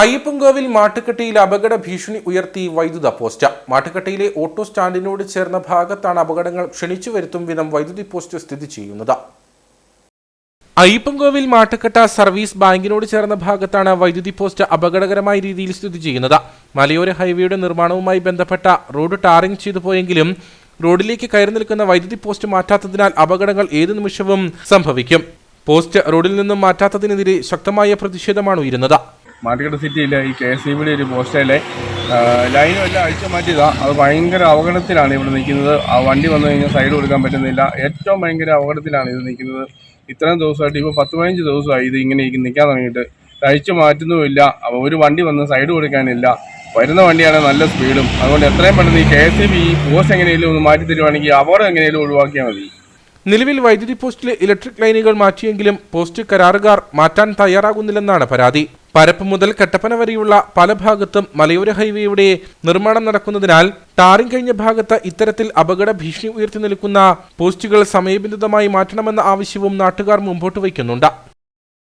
അയ്യപ്പൻകോവിൽ മാട്ടുക്കട്ടയിൽ അപകട ഭീഷണി ഉയർത്തി വൈദ്യുത പോസ്റ്റ് മാട്ടുക്കട്ടയിലെ ഓട്ടോ സ്റ്റാൻഡിനോട് ചേർന്ന ഭാഗത്താണ് അപകടങ്ങൾ ക്ഷണിച്ചു വരുത്തും വിധം വൈദ്യുതി പോസ്റ്റ് സ്ഥിതി ചെയ്യുന്നത്. അയ്യപ്പൻകോവിൽ മാട്ടുക്കട്ട സർവീസ് ബാങ്കിനോട് ചേർന്ന ഭാഗത്താണ് വൈദ്യുതി പോസ്റ്റ് അപകടകരമായ രീതിയിൽ സ്ഥിതി ചെയ്യുന്നത്. മലയോര ഹൈവേയുടെ നിർമ്മാണവുമായി ബന്ധപ്പെട്ട റോഡ് ടാറിംഗ് ചെയ്തു പോയെങ്കിലും റോഡിലേക്ക് കയറി നിൽക്കുന്ന വൈദ്യുതി പോസ്റ്റ് മാറ്റാത്തതിനാൽ അപകടങ്ങൾ ഏതു നിമിഷവും സംഭവിക്കും. പോസ്റ്റ് റോഡിൽ നിന്നും മാറ്റാത്തതിനെതിരെ ശക്തമായ പ്രതിഷേധമാണ് ഉയരുന്നത്. മാട്ടുകെട്ട് സിറ്റിയിലെ ഈ കെ എസ് ഇ ബിയുടെ ഒരു പോസ്റ്റയിലെ ലൈനും എല്ലാം അഴിച്ചു മാറ്റിയതാണ് അത് ഭയങ്കര അപകടത്തിലാണ് ഇവിടെ നിൽക്കുന്നത്. ആ വണ്ടി വന്നു കഴിഞ്ഞാൽ സൈഡ് കൊടുക്കാൻ പറ്റുന്നില്ല. ഏറ്റവും ഭയങ്കര അപകടത്തിലാണ് ഇത് നിൽക്കുന്നത്. ഇത്രയും ദിവസമായിട്ട് ഇപ്പോൾ പത്ത് പതിനഞ്ച് ദിവസമായി ഇത് ഇങ്ങനെ നിൽക്കാൻ തുടങ്ങിയിട്ട്. അഴിച്ചു മാറ്റുന്നുമില്ല. അപ്പോൾ ഒരു വണ്ടി വന്ന് സൈഡ് കൊടുക്കാനില്ല. വരുന്ന വണ്ടിയാണ് നല്ല സ്പീഡും അതുകൊണ്ട് എത്രയും പെട്ടെന്ന് ഈ K S E B post എങ്ങനെയെങ്കിലും ഒന്ന് മാറ്റി തരുവാണെങ്കിൽ അപകടം എങ്ങനെയെങ്കിലും ഒഴിവാക്കിയാൽ മതി. നിലവിൽ വൈദ്യുതി പോസ്റ്റിലെ ഇലക്ട്രിക് ലൈനുകൾ മാറ്റിയെങ്കിലും പോസ്റ്റ് കരാറുകാർ മാറ്റാൻ തയ്യാറാകുന്നില്ലെന്നാണ് പരാതി. പരപ്പ് മുതൽ കട്ടപ്പന വരെയുള്ള പല ഭാഗത്തും മലയോര ഹൈവേയുടെ നിർമ്മാണം നടക്കുന്നതിനാൽ ടാറിംഗ് കഴിഞ്ഞ ഭാഗത്ത് ഇത്തരത്തിൽ അപകട ഭീഷണി ഉയർത്തി നിൽക്കുന്ന പോസ്റ്റുകൾ സമയബന്ധിതമായി മാറ്റണമെന്ന ആവശ്യവും നാട്ടുകാർ മുമ്പോട്ട് വയ്ക്കുന്നുണ്ട്.